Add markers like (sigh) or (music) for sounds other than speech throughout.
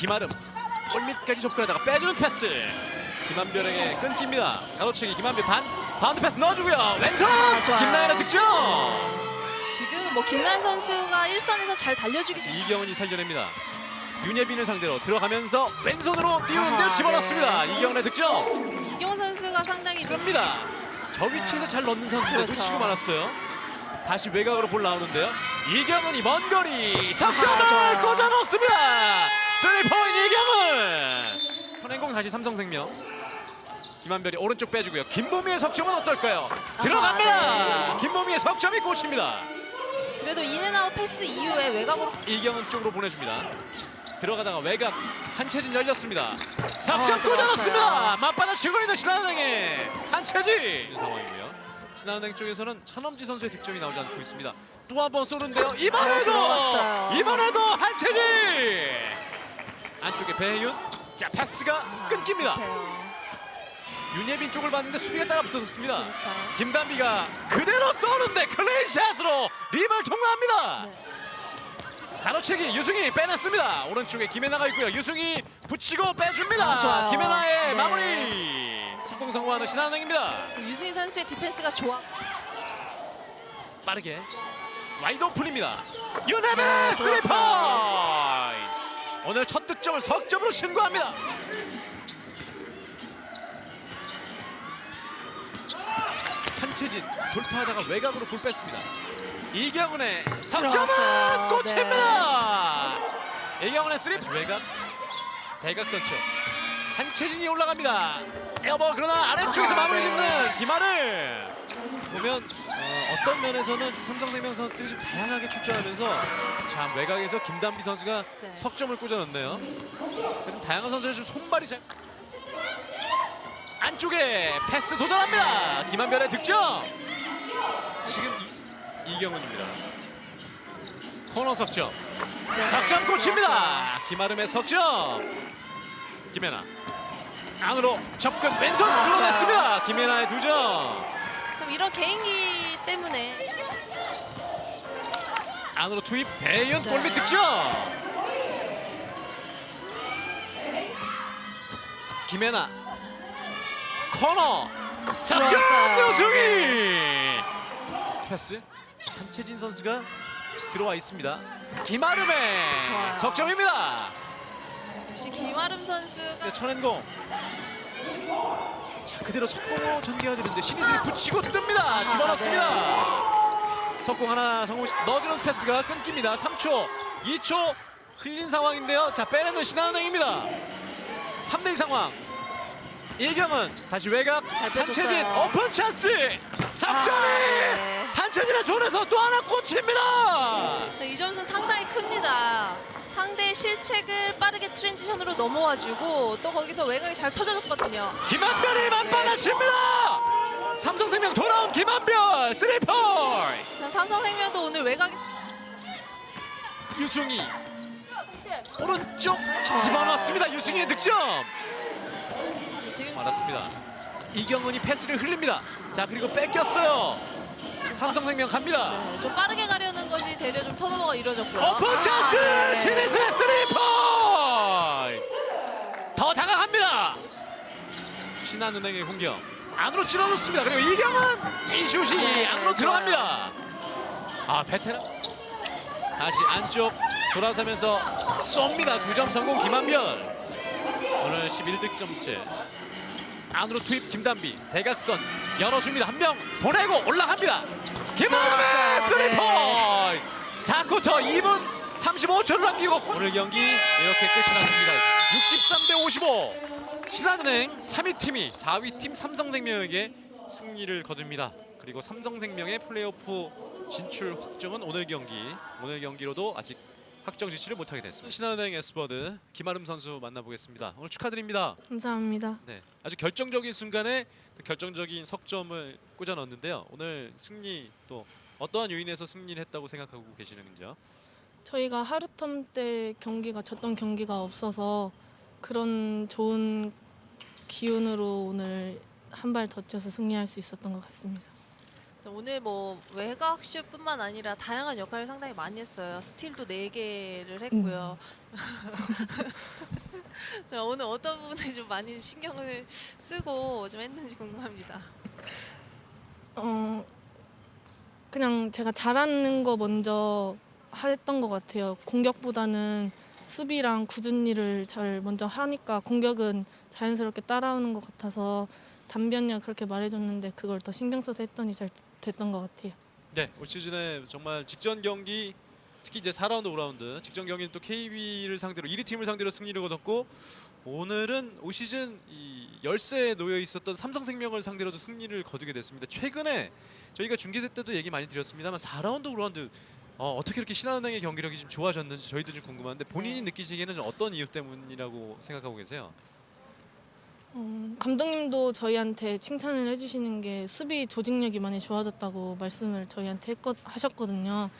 김아름. 골밑까지 접근하다가 빼주는 패스. 김한별에게 끊깁니다. 가로채기 김한별 반 바운드 패스 넣어주고요. 왼손! 아, 좋아요. 김나연의 득점! 지금 뭐 김나연 선수가 일선에서 잘 달려주기 이경은이 살려냅니다. 윤예빈을 상대로 들어가면서 왼손으로 띄우는데 아하, 집어넣습니다. 네. 이경은의 득점! 이경 선수가 상당히 뜹니다. 저 위치에서 잘 넣는 선수인데 그렇죠. 놓치고 말았어요. 다시 외곽으로 볼 나오는데요. 이경은이 먼 거리! 석점을 좋아요. 꽂아 넣습니다 3포인트 이경은! 현행공 다시 삼성생명. 김한별이 오른쪽 빼주고요. 김보미의 석점은 어떨까요? 들어갑니다! 네. 김보미의 석점이 꽂힙니다. 그래도 인앤아웃 패스 이후에 외곽으로 이경은 쪽으로 보내줍니다. 들어가다가 외곽 한채진 열렸습니다. 석점 아, 꽂아 넣습니다! 들어갔어요. 맞받아 치고 있는 신한은행의 한채진! 상황이고요. 신한은행 쪽에서는 한엄지 선수의 득점이 나오지 않고 있습니다. 또 한 번 쏘는데요. 이번에도! 아. 이번에도 한채진 안쪽에 배혜윤 자 패스가 아, 끊깁니다. 윤예빈 쪽을 봤는데 수비가 따라 붙었습니다 그렇죠. 김단비가 그대로 쏘는데 클레이샷으로 림을 통과합니다 네. 가로채기 유승희 빼냈습니다 오른쪽에 김혜나가 있고요 유승희 붙이고 빼줍니다 아. 김혜나의 네. 마무리 성공 성공하는 신한은행입니다 유승희 선수의 디펜스가 좋아. 빠르게 와이드 오픈입니다 윤혜빈 네, 스리퍼. 오늘 첫 득점을 석점으로 신고합니다. 한채진 돌파하다가 외곽으로 볼 뺐습니다. 이경은의 석점은 들어왔어요. 네. 꽂힙니다. 이경은의 스리퍼 외곽. 대각선 쪽 한채진이 올라갑니다. 에어버 그러나 아래쪽에서 마무리 네. 짓는 김하를 보면 어, 떤 면에서는 삼성생명 선수들이 좀 다양하게 출전하면서 참 외곽에서 김단비 선수가 네. 석점을 꽂아 넣네요. 좀 다양한 선수들 좀 손발이 잘 안쪽에 패스 도달합니다. 김한별의 득점. 지금 이, 이경은입니다. 코너 석점. 네, 석점. 꽂힙니다. 김아름의 석점. 김혜나 안으로 접근 왼손 아, 끌어냈습니다. 김혜나의 두 점. 좀 이런 개인기 때문에 안으로 투입 배윤 네. 골밑 득점. 김혜나 코너 석점 들어왔어요. 유승희 패스 자, 한채진 선수가 들어와 있습니다. 김아름의 좋아요. 석점입니다. 역시 김아름 선수가 네, 천엔공 자 그대로 석공으로 전개해야 되는데 신이슬이 붙이고 뜹니다. 집어넣습니다. 석공 하나 성공 넣어주는 패스가 끊깁니다. 3초 2초 흘린 상황인데요. 자 빼내는 신한은행입니다. 3대2 상황. 이경은 다시 외곽 잘 빼줬어요. 한채진 오픈 찬스! 석점이 아, 네. 한채진의 손에서 또 하나 꽂힙니다. 이 큽니다. 상대의 실책을 빠르게 트랜지션으로 넘어와주고 또 거기서 외곽이 잘 터져줬거든요. 김한별이 맞받아 칩니다! 삼성생명 돌아온 김한별 3포인트 삼성생명도 오늘 외곽이 유승희. 오른쪽 집어넣습니다. 유승희의 득점! 지금 맞았습니다. 이경은이 패스를 흘립니다. 자 그리고 뺏겼어요 삼성생명 갑니다. 네, 좀 빠르게 가려는 것이 되려 좀 턴오버가 이루어졌고요. 오픈 찬스 아, 네. 신이슬의 3포인트 더 다가갑니다. 신한은행의 공격. 안으로 찔러놓습니다. 그리고 이경은 이 슛이 네, 안으로 좋아요. 들어갑니다. 아 베테랑. 다시 안쪽 돌아서면서 쏩니다. 두 점 성공 김한별. 오늘 11득점째 안으로 투입 김단비. 대각선 열어줍니다. 한 명 보내고 올라갑니다. 들어갔어요. 3포인트 4쿼터 2분 35초를 남기고 오늘 경기 이렇게 끝이 났습니다. 63 대 55 신한은행 3위 팀이 4위 팀 삼성생명에게 승리를 거둡니다. 그리고 삼성생명의 플레이오프 진출 확정은 오늘 경기. 오늘 경기로도 아직 확정 지치를 못하게 됐습니다 신한은행 에스버드 김아름 선수 만나보겠습니다 오늘 축하드립니다 감사합니다. 네, 아주 결정적인 순간에 그 결정적인 석점을 꽂아 넣었는데요. 오늘 승리 또 어떠한 요인에서 승리를 했다고 생각하고 계시는지요? 저희가 하루텀 때 경기가 졌던 경기가 없어서 그런 좋은 기운으로 오늘 한 발 더 뛰어서 승리할 수 있었던 것 같습니다. 오늘 뭐 외곽 슛뿐만 아니라 다양한 역할을 상당히 많이 했어요. 스틸도 4개를 했고요. (laughs) 자, 오늘 어떤 부분에 좀 많이 신경을 쓰고 좀 했는지 궁금합니다. 어 그냥 제가 잘하는 거 먼저 했던 것 같아요. 공격보다는 수비랑 굳은 일을 잘 먼저 하니까 공격은 자연스럽게 따라오는 것 같아서 담변이가 그렇게 말해줬는데 그걸 더 신경 써서 했더니 잘 됐던 것 같아요. 네, 올 시즌에 정말 직전 경기 특히 이제 4라운드, 5라운드 직전 경기는 또 KB를 상대로 1위 팀을 상대로 승리를 거뒀고 오늘은 올 시즌 이 열세에 놓여 있었던 삼성생명을 상대로도 승리를 거두게 됐습니다. 최근에 저희가 중계대 때도 얘기 많이 드렸습니다만 4라운드, 5라운드 어, 어떻게 이렇게 신한은행의 경기력이 좀 좋아졌는지 저희도 좀 궁금한데 본인이 네. 느끼시기에는 좀 어떤 이유 때문이라고 생각하고 계세요? 음, 감독님도 저희한테 칭찬을 해주시는 게 수비 조직력이 많이 좋아졌다고 말씀을 저희한테 했거, 하셨거든요.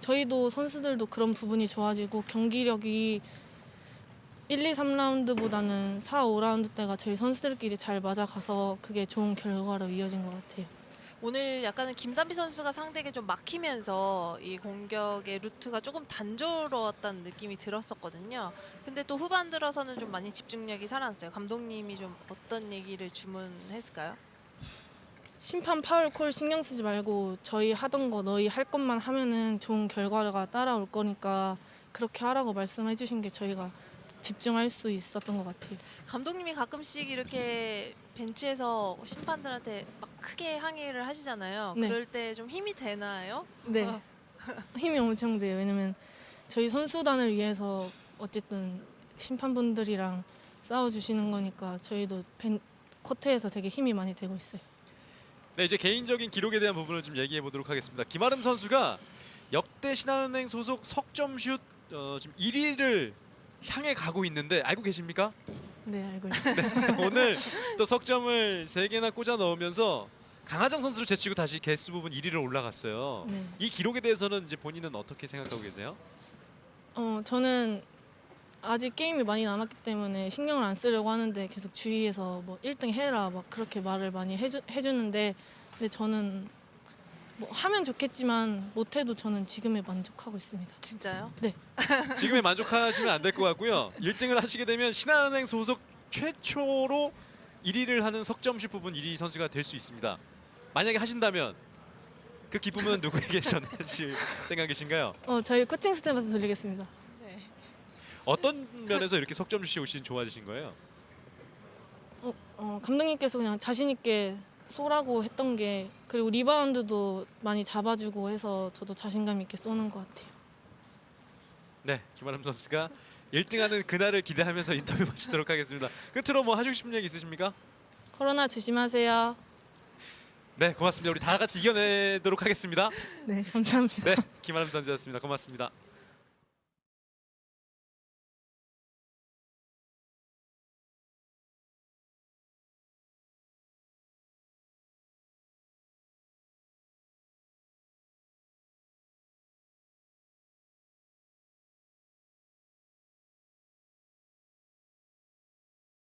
저희도 선수들도 그런 부분이 좋아지고 경기력이 1, 2, 3라운드보다는 4, 5라운드 때가 저희 선수들끼리 잘 맞아가서 그게 좋은 결과로 이어진 것 같아요. 오늘 약간은 김단비 선수가 상대에게 좀 막히면서 이 공격의 루트가 조금 단조로웠다는 느낌이 들었었거든요. 근데 또 후반 들어서는 좀 많이 집중력이 살아났어요. 감독님이 좀 어떤 얘기를 주문했을까요? 심판 파울 콜 신경 쓰지 말고 저희 하던 거 너희 할 것만 하면은 좋은 결과가 따라올 거니까 그렇게 하라고 말씀해 주신 게 저희가 집중할 수 있었던 것 같아요. 감독님이 가끔씩 이렇게 벤치에서 심판들한테 막 크게 항의를 하시잖아요. 네. 그럴 때 좀 힘이 되나요? 네. 어. (laughs) 힘이 엄청 돼요. 왜냐면 저희 선수단을 위해서 어쨌든 심판분들이랑 싸워주시는 거니까 저희도 벤, 코트에서 되게 힘이 많이 되고 있어요. 네, 이제 개인적인 기록에 대한 부분을 좀 얘기해 보도록 하겠습니다. 김아름 선수가 역대 신한은행 소속 석점슛 어, 지금 1위를 향해 가고 있는데 알고 계십니까? 네, 알고 (laughs) 있어요. 오늘 또 석점을 3개나 꽂아 넣으면서 강하정 선수를 제치고 다시 개수 부분 1위를 올라갔어요. 네. 이 기록에 대해서는 이제 본인은 어떻게 생각하고 계세요? 어, 저는 아직 게임이 많이 남았기 때문에 신경을 안 쓰려고 하는데 계속 주위에서 뭐 1등 해라 막 그렇게 말을 많이 해주, 해주는데 근데 저는 뭐 하면 좋겠지만 못해도 저는 지금에 만족하고 있습니다. 진짜요? (laughs) 지금에 만족하시면 안 될 것 같고요. 1등을 하시게 되면 신한은행 소속 최초로 1위를 하는 석점슛 부분 1위 선수가 될 수 있습니다. 만약에 하신다면 그 기쁨은 누구에게 (laughs) 전하실 생각이신가요? 어, 저희 코칭 스태프한테 돌리겠습니다. 네. 어떤 면에서 이렇게 석점슛이 오신 좋아지신 거예요? 어, 어, 감독님께서 그냥 자신 있게 쏘라고 했던 게 그리고 리바운드도 많이 잡아주고 해서 저도 자신감 있게 쏘는 것 같아요. 네, 김아름 선수가 1등하는 그날을 기대하면서 인터뷰 마치도록 하겠습니다. 끝으로 뭐 하시고 싶은 얘기 있으십니까? 코로나 조심하세요. 네, 고맙습니다. 우리 다 같이 이겨내도록 하겠습니다. 네, 감사합니다. 네, 김아름 선수였습니다. 고맙습니다.